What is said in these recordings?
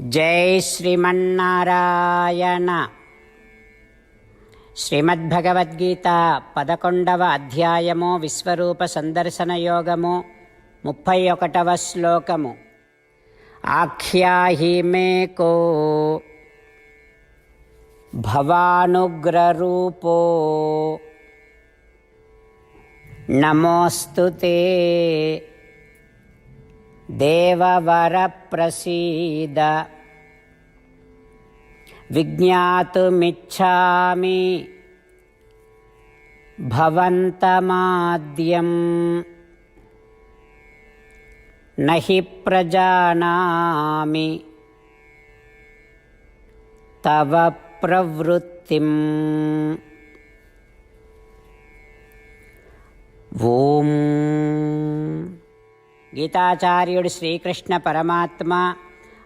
జై శ్రీమన్నారాయణ. శ్రీమద్భగవద్గీత పదకొండవ అధ్యాయము విశ్వరూప సందర్శన యోగము ముప్పై ఒకటవ శ్లోకము. ఆఖ్యాహిమేకో భవానుగ్రరూపో నమోస్తుతే देववरप्रसीद विज्ञातुमिच्छामि भवन्तमाद्यम् न हि प्रजानामि तव प्रवृत्तिम् ఓం గీతాచార్యుడు శ్రీకృష్ణ పరమాత్మ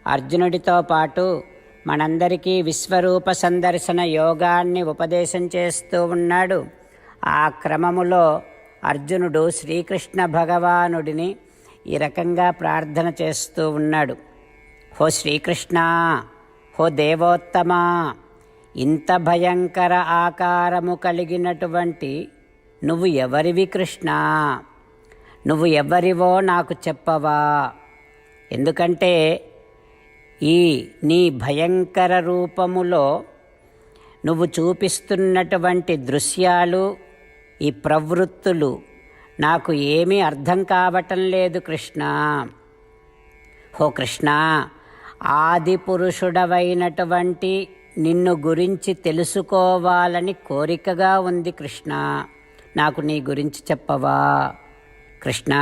అర్జునుడితో పాటు మనందరికీ విశ్వరూప సందర్శన యోగాన్ని ఉపదేశం చేస్తూ ఉన్నాడు. ఆ క్రమములో అర్జునుడు శ్రీకృష్ణ భగవానుడిని ఈ రకంగా ప్రార్థన చేస్తూ ఉన్నాడు. హో శ్రీకృష్ణ! హో దేవోత్తమా! ఇంత భయంకర ఆకారము కలిగినటువంటి నువ్వు ఎవరివి కృష్ణ? నువ్వు ఎవరివో నాకు చెప్పవా. ఎందుకంటే ఈ నీ భయంకర రూపములో నువ్వు చూపిస్తున్నటువంటి దృశ్యాలు ఈ ప్రవృత్తులు నాకు ఏమీ అర్థం కావటం లేదు కృష్ణ. హో కృష్ణ ఆది పురుషుడవైనటువంటి నిన్ను గురించి తెలుసుకోవాలని కోరికగా ఉంది కృష్ణ. నాకు నీ గురించి చెప్పవా. కృష్ణ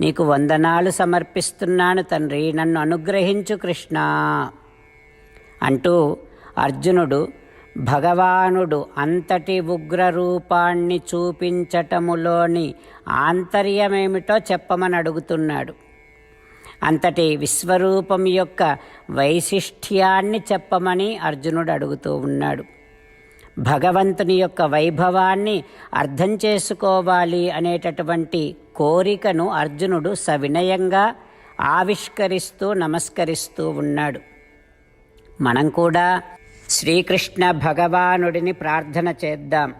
నీకు వందనాలు సమర్పిస్తున్నాను తండ్రి నన్ను అనుగ్రహించు కృష్ణ. అంటూ అర్జునుడు భగవానుడు అంతటి ఉగ్ర రూపాన్ని చూపించటములోని ఆంతర్యమేమిటో చెప్పమని అడుగుతున్నాడు. అంతటి విశ్వరూపం యొక్క వైశిష్ట్యాన్ని చెప్పమని అర్జునుడు అడుగుతూ ఉన్నాడు. భగవంతుని యొక్క వైభవాన్ని అర్థం చేసుకోవాలి అనేటటువంటి కోరికను అర్జునుడు సవినయంగా ఆవిష్కరిస్తూ నమస్కరిస్తూ ఉన్నాడు. మనం కూడా శ్రీకృష్ణ భగవానుడిని ప్రార్థన చేద్దాం.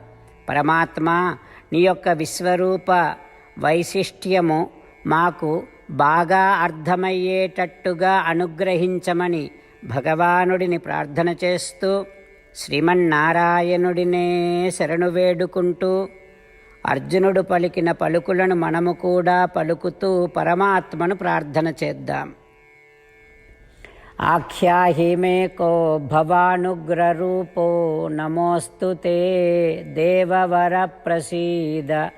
పరమాత్మ నీ యొక్క విశ్వరూప వైశిష్ట్యము మాకు బాగా అర్థమయ్యేటట్టుగా అనుగ్రహించమని భగవానుడిని ప్రార్థన చేస్తూ శ్రీమన్నారాయణుడినే శరణు వేడుకుంటూ అర్జునుడు పలికిన పలుకులను మనము కూడా పలుకుతూ పరమాత్మను ప్రార్థన చేద్దాం. ఆఖ్యాహిమే కో భవానుగ్రరూపో నమోస్తు తే దేవవర ప్రసీద.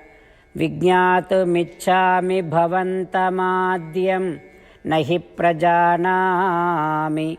విజ్ఞాతుమిచ్చామి భవంతమాద్యం నహి ప్రజానామి.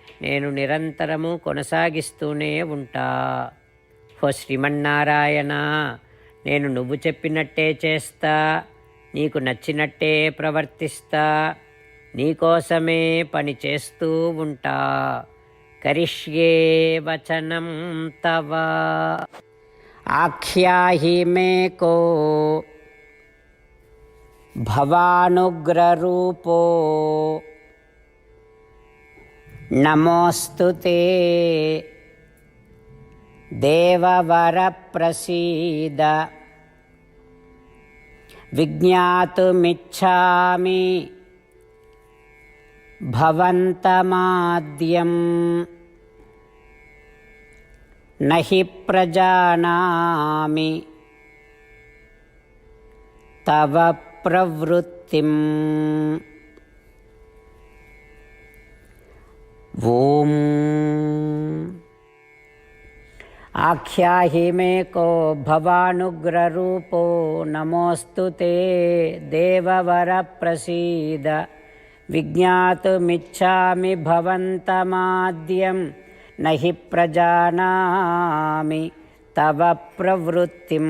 నేను నిరంతరము కొనసాగిస్తూనే ఉంటా. ఓ శ్రీమన్నారాయణ నేను నువ్వు చెప్పినట్టే చేస్తా నీకు నచ్చినట్టే ప్రవర్తిస్తా నీకోసమే పని చేస్తూ ఉంటా. కరిష్యే వచనం తవ. ఆఖ్యాహి మేకో భవానుగ్రరూపో. నమోస్తు దేవవరప్రసీద. విజ్ఞాతుమిచ్చామి. భవంతమాద్యం. నహి ప్రజానామి. తవ ప్రవృత్తిం. ఓం. ఆఖ్యాహి మేకో భవానుగ్రరూపో నమోస్తు తే దేవవర ప్రసీద విజ్ఞాతుమిచ్చామి భవంతమాద్యం నహి ప్రజానామి తవ ప్రవృత్తిం.